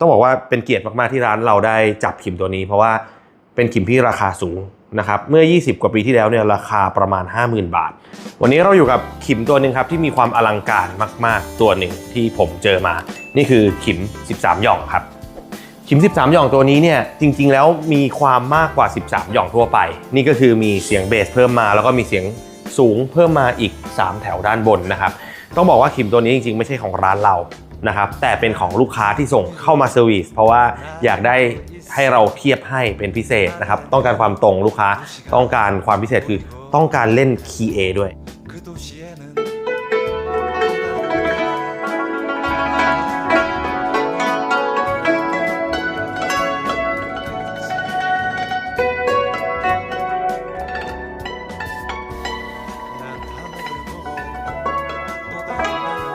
ต้องบอกว่าเป็นเกียรติมากๆที่ร้านเราได้จับขิมตัวนี้ เพราะว่าเป็นขิมที่ราคาสูงนะครับเมื่อ 20 กว่าปีที่แล้วเนี่ยราคาประมาณ 50,000 บาท วันนี้เราอยู่กับขิมตัวหนึ่งครับที่มีความอลังการมากๆตัวหนึ่งที่ผมเจอมา นี่คือขิม 13 หย่องครับขิม 13 หย่องตัวนี้เนี่ยจริง ๆ แล้วมีความมากกว่า 13 หย่องทั่วไป นี่ก็คือมีเสียงเบสเพิ่มมา แล้วก็มีเสียงสูงเพิ่มมาอีก 3 แถวด้านบนนะครับ ต้องบอกว่าขิมตัวนี้จริงๆ ไม่ใช่ของร้านเรานะครับแต่เป็นของลูกค้าที่ส่งเข้ามาเซอร์วิสเพราะว่าอยากได้ให้เราเทียบให้เป็นพิเศษนะครับต้องการความตรงลูกค้าต้องการความพิเศษคือต้องการเล่นคีย์ A ด้วย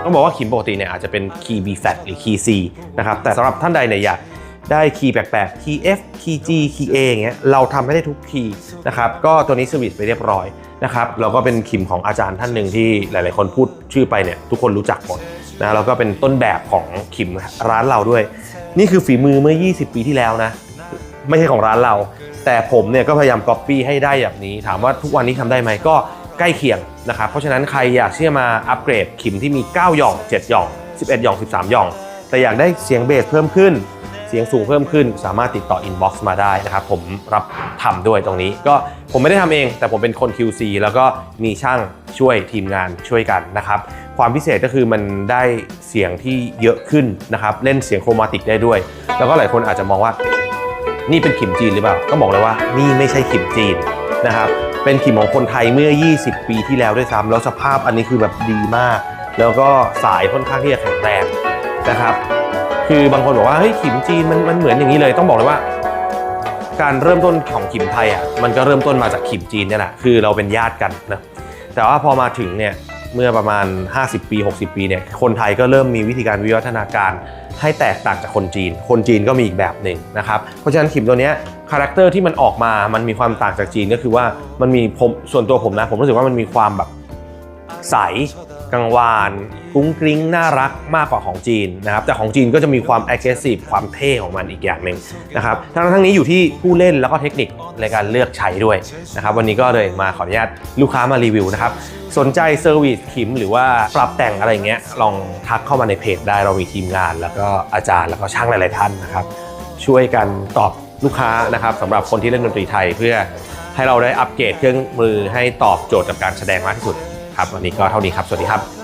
ต้องบอกว่าขิมปกติเนี่ยอาจจะเป็นคีย์ B flat หรือคีย์ C นะครับแต่สำหรับท่านใดเนี่ยอยากได้คีย์แปลกๆ คีย์ F คีย์ G คีย์ A อย่างเงี้ยเราทำให้ได้ทุกคีย์นะครับก็ตัวนี้สวิตไปเรียบร้อยนะครับเราก็เป็นขิมของอาจารย์ท่านหนึ่งที่หลายๆ คนพูดชื่อไปเนี่ยทุกคนรู้จักหมดนะแล้วก็เป็นต้นแบบของขิมร้านเราด้วย นี่คือฝีมือเมื่อ 20 ปีที่แล้วนะ ไม่ใช่ของร้านเรา แต่ผมเนี่ยก็พยายามก๊อปปี้ให้ได้แบบนี้ ถามว่าทุกวันนี้ทำได้ไหมก็ ใกล้เคียงนะครับ เพราะฉะนั้นใครอยากที่จะมาอัปเกรดขิมที่มี 9 หย่อง 7 หย่อง 11 หย่อง 13 หย่อง แต่อยากได้เสียงเบสเพิ่มขึ้น เสียงสูงเพิ่มขึ้น สามารถติดต่ออินบ็อกซ์มาได้นะครับ ผมรับทำด้วยตรงนี้ ก็ผมไม่ได้ทำเอง แต่ผมเป็นคน QC แล้วก็มีช่างช่วยทีมงานช่วยกันนะครับ ความพิเศษก็คือมันได้เสียงที่เยอะขึ้นนะครับ เล่นเสียงโครมาติกได้ด้วย แล้วก็หลายคนอาจจะมองว่านี่เป็นขิมจีนหรือเปล่าต้องบอกเลยว่านี่ไม่ใช่ขิมจีนนะครับ เป็นขิมของคนไทยเมื่อ 20 ปีที่แล้วด้วยซ้ำแล้วสภาพอันนี้คือแบบดีมาก แล้วก็สายค่อนข้างที่จะแข็งแรงนะครับ คือบางคนบอกว่าเฮ้ยขิมจีนมันมันเหมือนอย่างนี้เลยต้องบอกเลยว่า การเริ่มต้นของขิมไทยอะมันก็เริ่มต้นมาจากขิมจีนเนี่ยแหละคือเราเป็นญาติกันนะแต่ว่าพอมาถึงเนี่ยเมื่อประมาณ 50 ปี 60 ปีเนี่ยคนไทยก็เริ่มมีวิธีการวิวัฒนาการให้แตกต่างจากคนจีน คนจีนก็มีอีกแบบหนึ่งนะครับ เพราะฉะนั้นขิมตัวเนี้ย คาแรคเตอร์ที่มันออกมา มันมีความต่างจากจีนก็คือว่ามันมีผมส่วนตัวผมนะผมรู้สึกว่ามันมีความแบบใสกังวานกุ้งกริ้งน่ารักมากกว่าของจีนนะครับแต่ของจีนก็จะมีความ aggressive ความเท่ของมันอีกอย่างหนึ่งนะครับทั้งทั้งนี้อยู่ที่ผู้เล่นแล้วก็เทคนิคในการเลือกใช้ด้วยนะครับวันนี้ก็เลยมาขออนุญาตลูกค้ามารีวิวนะครับสนใจเซอร์วิสขิมหรือว่าปรับแต่งอะไรเงี้ยลองทักเข้ามาในเพจได้เรามีทีมงาน แล้วก็อาจารย์แล้วก็ช่างหลาย ๆ ท่านนะครับช่วยกันตอบ ลูกค้านะครับสำหรับคนที่เล่นดนตรีไทย เพื่อให้เราได้อัปเกรดเครื่องมือให้ตอบโจทย์กับการแสดงมากที่สุดครับวันนี้ก็เท่านี้ครับ สวัสดีครับ